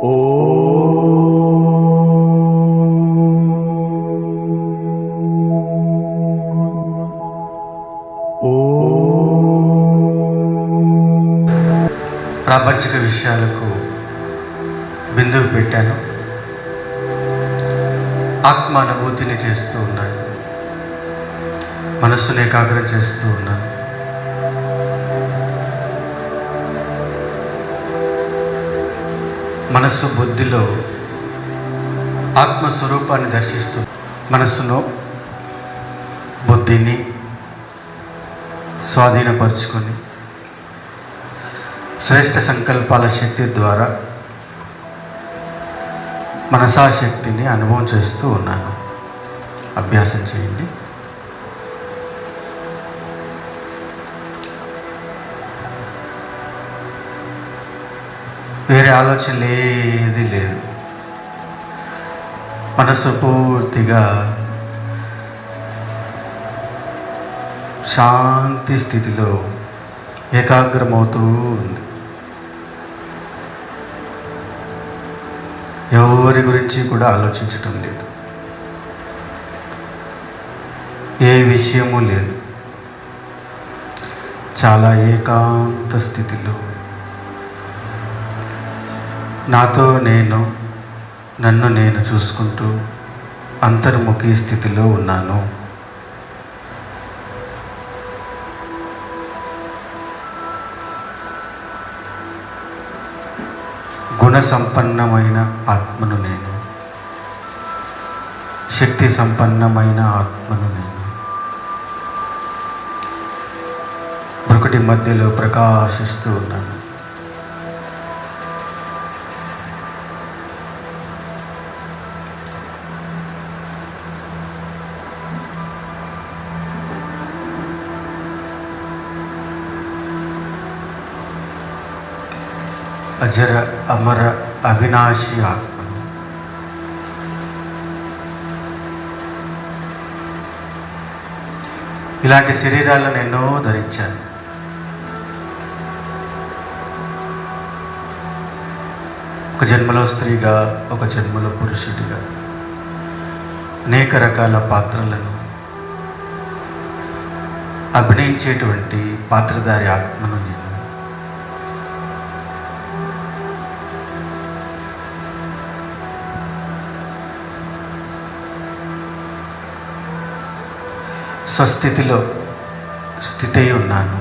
ప్రాపంచిక విషయాలకు బిందువు పెట్టాను. ఆత్మానుభూతిని చేస్తూ ఉన్నాను. మనస్సును ఏకాగ్రం చేస్తూ ఉన్నాను. మనస్సు బుద్ధిలో ఆత్మస్వరూపాన్ని దర్శిస్తూ మనస్సును బుద్ధిని స్వాధీనపరుచుకొని శ్రేష్ఠ సంకల్పాల శక్తి ద్వారా మనసాశక్తిని అనుభవం చేస్తూ ఉన్నాను. అభ్యాసం చేయండి. వేరే ఆలోచన ఏది లేదు. మనసు పూర్తిగా శాంతి స్థితిలో ఏకాగ్రమవుతూ ఉంది. ఎవరి గురించి కూడా ఆలోచించటం లేదు. ఏ విషయము లేదు. చాలా ఏకాంత స్థితిలో నాతో నేను నన్ను నేను చూసుకుంటూ అంతర్ముఖి స్థితిలో ఉన్నాను. గుణ సంపన్నమైన ఆత్మను నేను. శక్తి సంపన్నమైన ఆత్మను నేను. ఒకటి మధ్యలో ప్రకాశిస్తూ ఉన్నాను. అజర అమర అవినాశి ఆత్మ. ఇలాంటి శరీరాలను ఎన్నో ధరించాను. ఒక జన్మలో స్త్రీగా ఒక జన్మలో పురుషుడిగా. అనేక రకాల పాత్రలను అభినయించేటువంటి పాత్రధారి ఆత్మను స్వస్థితిలో స్థితి అయి ఉన్నాను.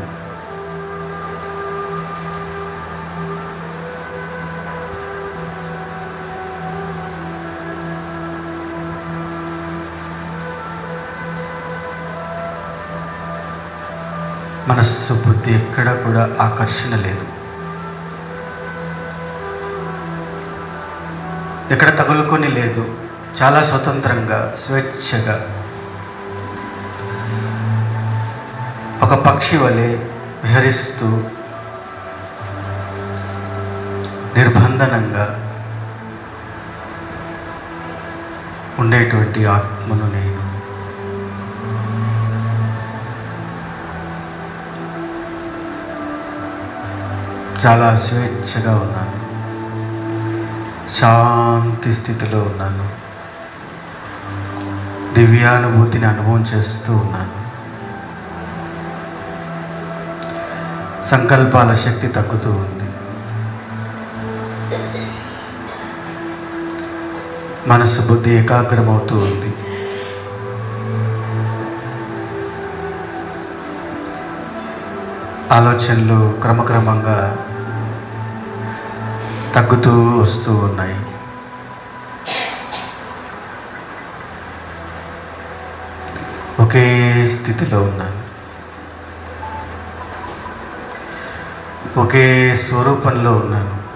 మనస్సు బుద్ధి ఎక్కడ కూడా ఆకర్షణ లేదు. ఎక్కడ తగులుకొని లేదు. చాలా స్వతంత్రంగా స్వేచ్ఛగా పక్షి వలె విహరిస్తూ నిర్బంధనంగా ఉండేటువంటి ఆత్మను నేను. చాలా స్వేచ్ఛగా ఉన్నాను. శాంతి స్థితిలో ఉన్నాను. దివ్యానుభూతిని అనుభవం చేస్తూ ఉన్నాను. సంకల్పాల శక్తి తగ్గుతూ ఉంది. మనసు బుద్ధి ఏకాగ్రమవుతూ ఉంది. ఆలోచనలు క్రమక్రమంగా తగ్గుతూ వస్తూ ఉన్నాయి. ఒకే స్థితిలో ఉన్నాయి ఒకే స్వరూపంలో ఉన్నాను.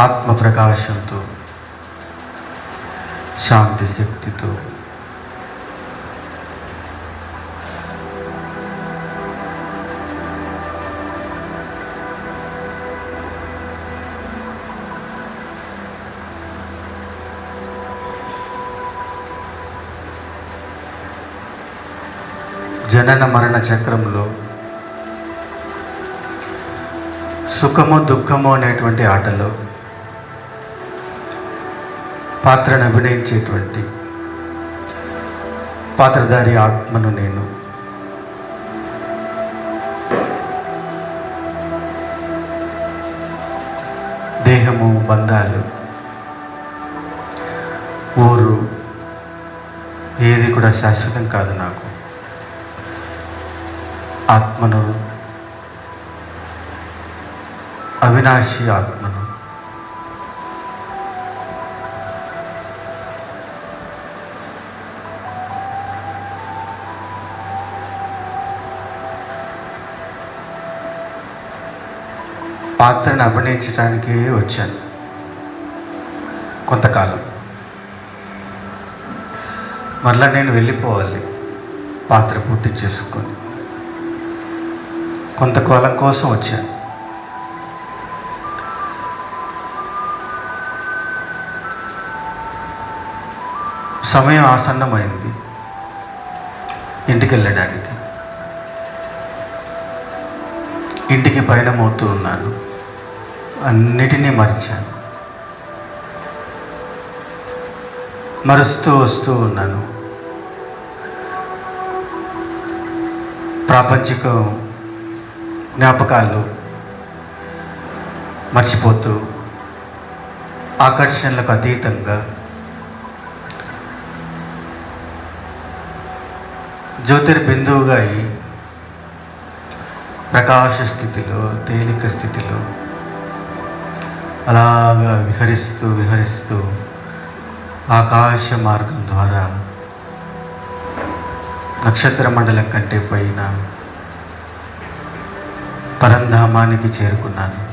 ఆత్మ ప్రకాశంతో శాంతి శక్తితో జనన మరణ చక్రంలో సుఖము దుఃఖము అనేటువంటి ఆటలో పాత్రను అభినయించేటువంటి పాత్రధారి ఆత్మను నేను. దేహము బంధాలు ఊరు ఏది కూడా శాశ్వతం కాదు నాకు. ఆత్మను అవినాశి ఆత్మను పాత్రను అభినయించడానికే వచ్చాను. కొంతకాలం. మరలా నేను వెళ్ళిపోవాలి. పాత్ర పూర్తి చేసుకొని. కొంతకాలం కోసం వచ్చాను సమయం ఆసన్నమైంది. ఇంటికి వెళ్ళడానికి ఇంటికి పయనమవుతూ ఉన్నాను. అన్నిటినీ మరిచాను. మరుస్తూ వస్తూ ఉన్నాను. ప్రాపంచికం జ్ఞాపకాలు మర్చిపోతూ ఆకర్షణలకు అతీతంగా జ్యోతిర్బిందువుగా అయి ప్రకాశ స్థితిలో తేలిక స్థితిలో అలాగా విహరిస్తూ విహరిస్తూ ఆకాశ మార్గం ద్వారా నక్షత్ర మండలం కంటే పైన పరంధామానికి చేరుకున్నాను.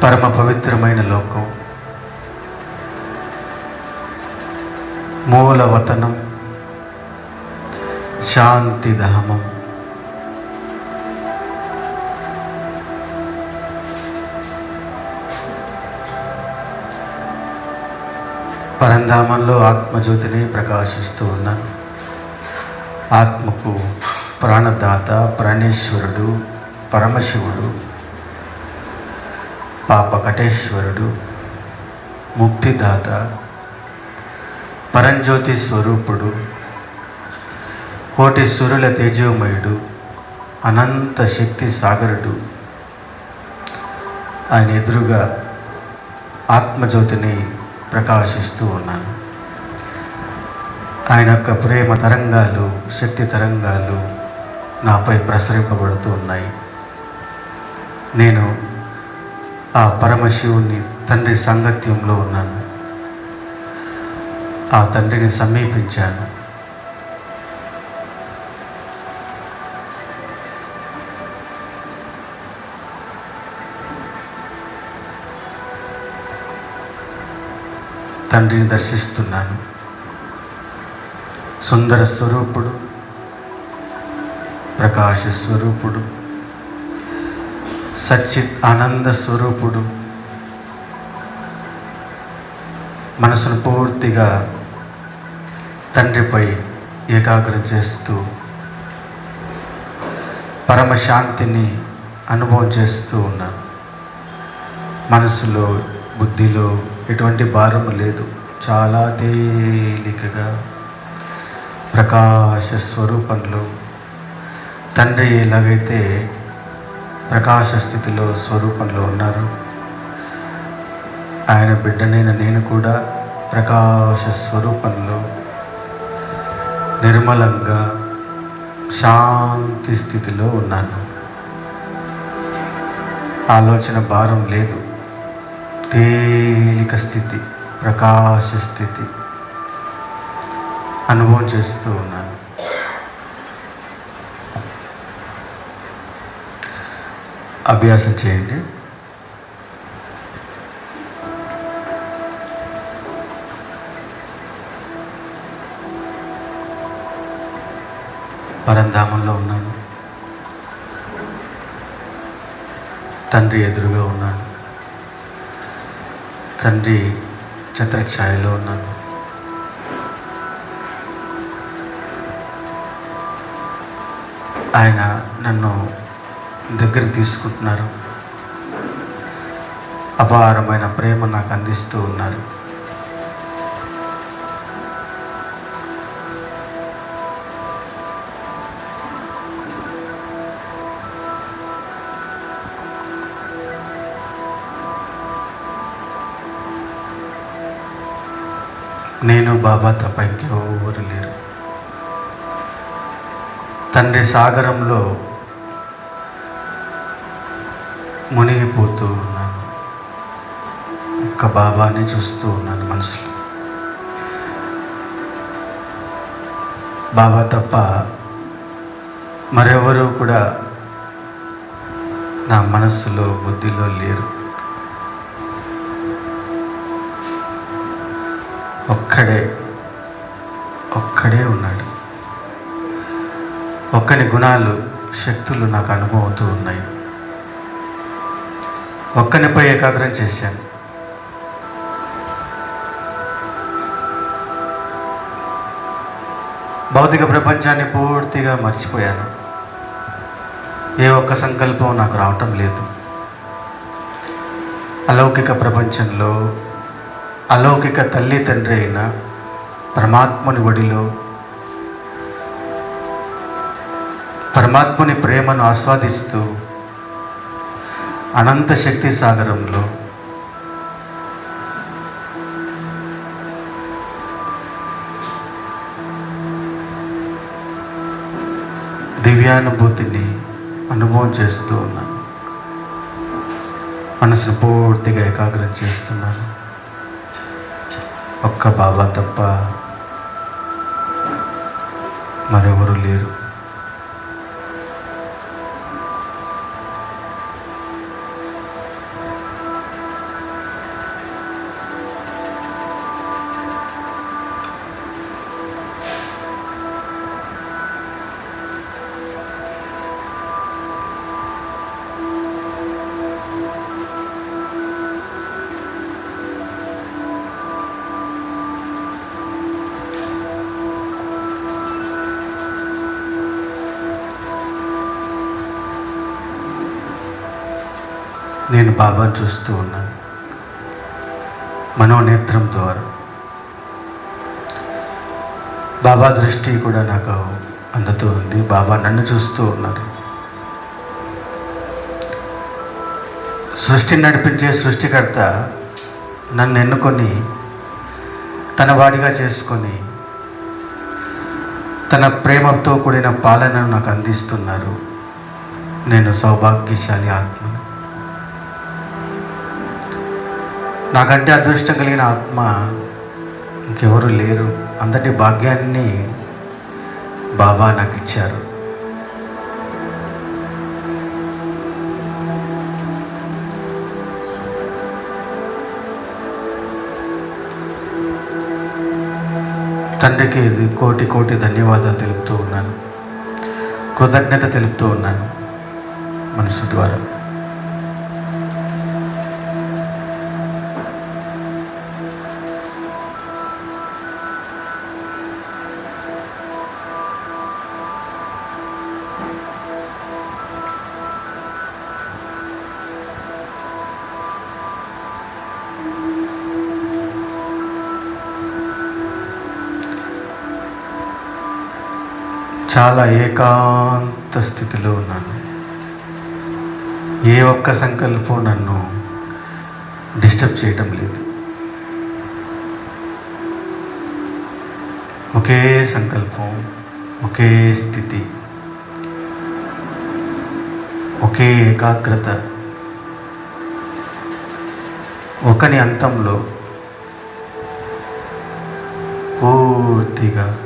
పరమ పవిత్రమైన లోకం మూలవతనం శాంతిధామం పరంధామంలో ఆత్మజ్యోతిని ప్రకాశిస్తూ ఉన్నాను. ఆత్మకు ప్రాణదాత ప్రాణేశ్వరుడు పరమశివుడు పాపకటేశ్వరుడు ముక్తిదాత పరంజ్యోతి స్వరూపుడు కోటి సురుల తేజోమయుడు అనంత శక్తి సాగరుడు. ఆయన ఎదురుగా ఆత్మజ్యోతిని ప్రకాశిస్తూ ఉన్నాను. ఆయన యొక్క ప్రేమ తరంగాలు శక్తి తరంగాలు నాపై ప్రసరింపబడుతూ ఉన్నాయి. నేను ఆ పరమశివుని తండ్రి సాంగత్యంలో ఉన్నాను. ఆ తండ్రిని సమీపించాను. తండ్రిని దర్శిస్తున్నాను. సుందర స్వరూపుడు ప్రకాశ స్వరూపుడు సచ్చిత్ ఆనంద స్వరూపుడు మనసును పూర్తిగా తండ్రిపై ఏకాగ్రం చేస్తూ పరమశాంతిని అనుభవం చేస్తూ ఉన్నాను మనసులో బుద్ధిలో ఎటువంటి భారం లేదు. చాలా తేలికగా ప్రకాశ స్వరూపంలో తండ్రి ఎలాగైతే ప్రకాశ స్థితిలో స్వరూపంలో ఉన్నారు ఆయన బిడ్డనైన నేను కూడా ప్రకాశ స్వరూపంలో నిర్మలంగా శాంతి స్థితిలో ఉన్నాను. ఆలోచన భారం లేదు. తేలిక స్థితి ప్రకాశ స్థితి అనుభవం చేస్తూ ఉన్నాను. అభ్యాసం చేయండి. పరంధామంలో ఉన్నాను. తండ్రి ఎదురుగా ఉన్నాను. తండ్రి ఛత్రఛాయలో ఉన్నాను. ఆయన నన్ను దగ్గరికి తీసుకుంటున్నారు. అపారమైన ప్రేమ నాకు అందిస్తూ ఉన్నారు. నేను బాబా తప్ప ఇంకెవరు లేరు. తండ్రి సాగరంలో మునిగిపోతూ ఉన్నాను. ఒక్క బాబాని చూస్తూ ఉన్నాను మనసులో. బాబా తప్ప మరెవరు కూడా నా మనస్సులో బుద్ధిలో లేరు. ఒక్కడే ఒక్కడే ఉన్నాడు. ఒక్కని గుణాలు శక్తులు నాకు అనుభవవుతూ ఉన్నాయి. ఒక్కనిపై ఏకాగ్రం చేశాను. భౌతిక ప్రపంచాన్ని పూర్తిగా మర్చిపోయాను. ఏ ఒక్క సంకల్పం నాకు రావటం లేదు. అలౌకిక ప్రపంచంలో అలౌకిక తల్లి తండ్రి అయిన పరమాత్ముని ఒడిలో పరమాత్ముని ప్రేమను ఆస్వాదిస్తూ అనంత శక్తి సాగరంలో దివ్యానుభూతిని అనుభవం చేస్తూ ఉన్నాను. మనసును పూర్తిగా ఏకాగ్రం చేస్తున్నాను. ఒక్క బాబా తప్ప మరెవరు లేరు. నేను బాబాను చూస్తూ ఉన్నాను. మనోనేత్రం ద్వారా. బాబా దృష్టి కూడా నాకు అందుతూ ఉంది. బాబా నన్ను చూస్తూ ఉన్నారు. సృష్టిని నడిపించే సృష్టికర్త నన్ను ఎన్నుకొని తన వాడిగా చేసుకొని తన ప్రేమతో కూడిన పాలనను నాకు అందిస్తున్నారు. నేను సౌభాగ్యశాలి ఆత్మ. నాకంటే అదృష్టం కలిగిన ఆత్మ ఇంకెవరు లేరు. అంతటి భాగ్యాన్ని బాబా నాకు ఇచ్చారు తండ్రికి ఇది కోటి కోటి ధన్యవాదాలు తెలుపుతూ ఉన్నాను. కృతజ్ఞత తెలుపుతూ ఉన్నాను. మనసు ద్వారా. చాలా ఏకాంత స్థితిలో ఉన్నాను. ఏ ఒక్క సంకల్పం నన్ను డిస్టర్బ్ చేయటం లేదు. ఒకే సంకల్పం ఒకే స్థితి ఒకే ఏకాగ్రత ఒకని అంతంలో పూర్తిగా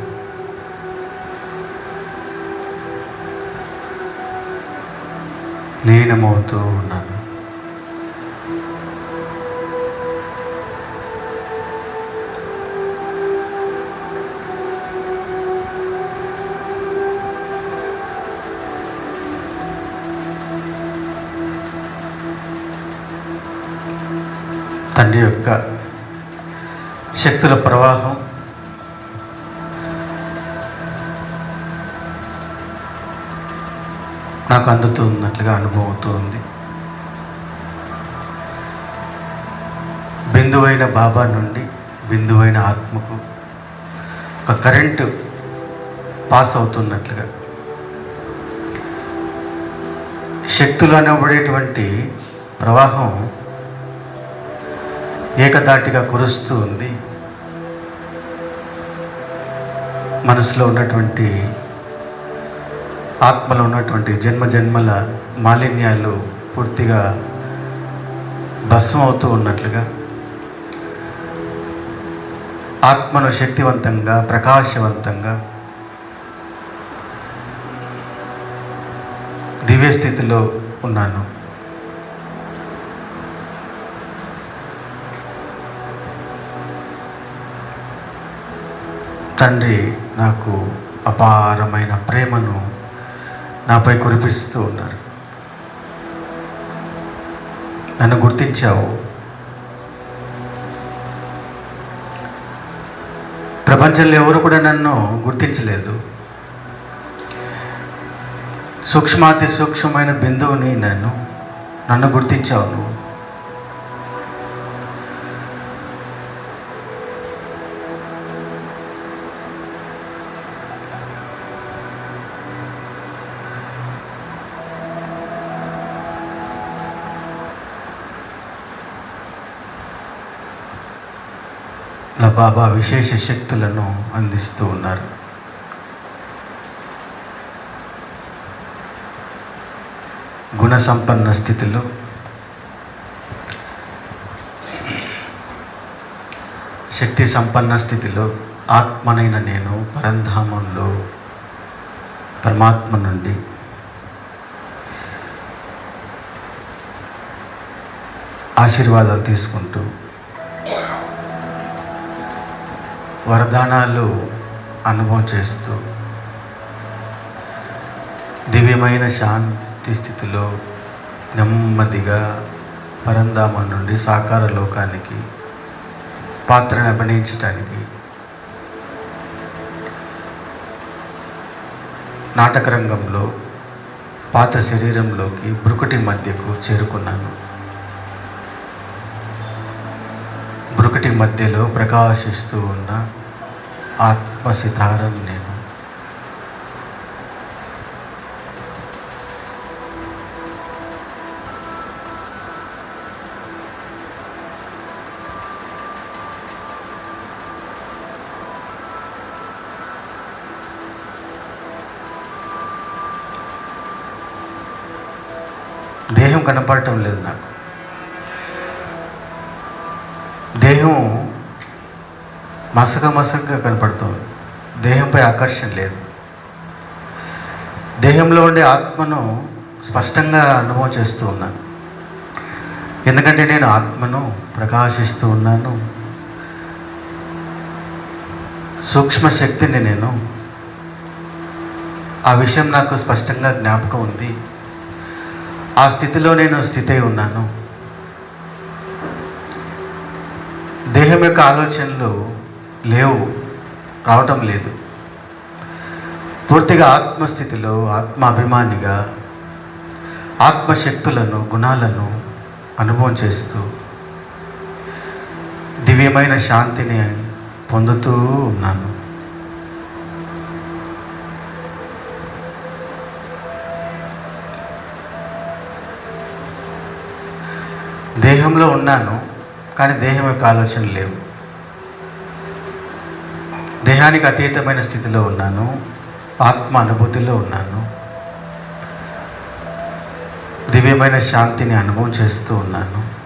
లీనమవుతూ ఉన్నాను. తండ్రి యొక్క శక్తుల ప్రవాహం నాకు అందుతున్నట్లుగా అనుభవం బిందువైన బాబా నుండి బిందువైన ఆత్మకు ఒక కరెంటు పాస్ అవుతున్నట్లుగా. శక్తులు అనబడేటువంటి ప్రవాహం ఏకదాటిగా కురుస్తూ ఉంది. మనసులో ఉన్నటువంటి ఆత్మలో ఉన్నటువంటి జన్మ జన్మల మాలిన్యాలు పూర్తిగా భస్మం అవుతూ ఉన్నట్లుగా ఆత్మను శక్తివంతంగా ప్రకాశవంతంగా దివ్య స్థితిలో ఉన్నాను. తండ్రి నాకు అపారమైన ప్రేమను నాపై కురిపిస్తూ ఉన్నారు. నన్ను గుర్తించావు. ప్రపంచంలో ఎవరు కూడా నన్ను గుర్తించలేదు. సూక్ష్మాతి సూక్ష్మమైన బిందువుని నన్ను నన్ను గుర్తించావు నువ్వు. బాబా విశేష శక్తులను అందిస్తూ ఉన్నారు. గుణ సంపన్న స్థితిలో శక్తి సంపన్న స్థితిలో ఆత్మనైన నేను పరంధామంలో పరమాత్మ నుండి ఆశీర్వాదాలు తీసుకుంటూ వరదానాలు అనుభవం చేస్తూ దివ్యమైన శాంతి స్థితిలో నెమ్మదిగా పరంధామం నుండి సాకార లోకానికి పాత్రను అభినయించటానికి నాటకరంగంలో పాత శరీరంలోకి బ్రుకటి మధ్యకు చేరుకున్నాను. బ్రుకటి మధ్యలో ప్రకాశిస్తూ ఉన్న ఆత్మసితారం నేను దేహం కనపడటం లేదు నాకు. దేహం మసక మసకగా కనపడుతుంది. దేహంపై ఆకర్షణ లేదు. దేహంలో ఉండే ఆత్మను స్పష్టంగా అనుభవం చేస్తూ ఉన్నాను. ఎందుకంటే నేను ఆత్మను ప్రకాశిస్తూ ఉన్నాను. సూక్ష్మ శక్తిని నేను. ఆ విషయం నాకు స్పష్టంగా జ్ఞాపకం ఉంది. ఆ స్థితిలో నేను స్థితి అయి ఉన్నాను. దేహం యొక్క ఆలోచనలు లేవు రావటం లేదు. పూర్తిగా ఆత్మస్థితిలో ఆత్మాభిమానిగా ఆత్మశక్తులను గుణాలను అనుభవం చేస్తూ దివ్యమైన శాంతిని పొందుతూ ఉన్నాను. దేహంలో ఉన్నాను కానీ దేహం యొక్క ఆలోచనలు లేవు. దేహానికి అతీతమైన స్థితిలో ఉన్నాను ఆత్మ అనుభూతిలో ఉన్నాను. దివ్యమైన శాంతిని అనుభవం చేస్తూ ఉన్నాను.